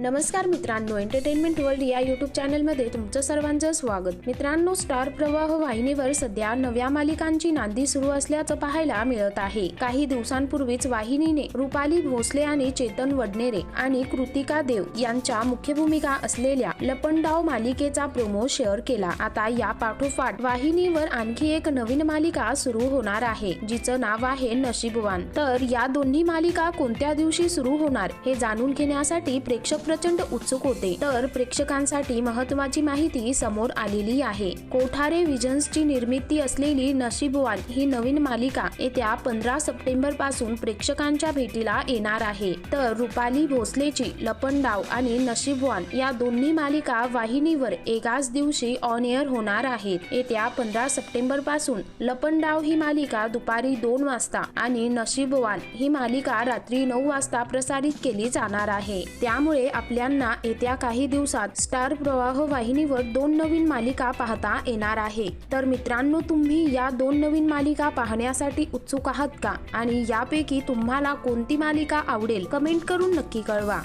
नमस्कार मित्रांनो entertainment world या युट्यूब चॅनलमध्ये तुमचं सर्वांचं स्वागत. मित्रांनो स्टार प्रवाह वाहिनीवर सध्या नव्या मालिकांची नांदी सुरू असल्याचं पाहायला मिळत आहे. काही दिवसांपूर्वीच वाहिनीने रुपाली भोसले आणि चेतन वडनेरे आणि कृतिका देव यांच्या मुख्य भूमिका असलेल्या लपंडाव मालिकेचा प्रोमो शेअर केला. आता या पाठोपाठ वाहिनीवर आणखी एक नवीन मालिका सुरू होणार आहे जिचं नाव आहे नशीबवान. तर या दोन्ही मालिका कोणत्या दिवशी सुरू होणार हे जाणून घेण्यासाठी प्रेक्षक प्रचंड उत्सुक होते. तर प्रेक्षकांसाठी महत्वाची माहिती समोर आलेली आहे. कोठारे विजन्सची निर्मिती असलेली नशीबवान ही नवीन मालिका येत्या पंधरा सप्टेंबरपासून प्रेक्षकांच्या भेटीला येणार आहे. तर रुपाली भोसलेची लपंडाव आणि नशीबवान या दोन्ही मालिका वाहिनीवर एकाच दिवशी ऑन एअर होणार आहेत. येत्या पंधरा सप्टेंबरपासून लपंडाव ही मालिका दुपारी दोन वाजता आणि नशीबवान ही मालिका रात्री नऊ वाजता प्रसारित केली जाणार आहे. त्यामुळे आपल्यांना येत्या काही दिवसात स्टार प्रवाह वाहिनीवर दोन नवीन मालिका पाहता येणार आहे. तर मित्रांनो तुम्ही या दोन नवीन मालिका पाहण्यासाठी उत्सुक आहात का? आणि यापैकी तुम्हाला कोणती मालिका आवडेल? कमेंट करून नक्की कळवा.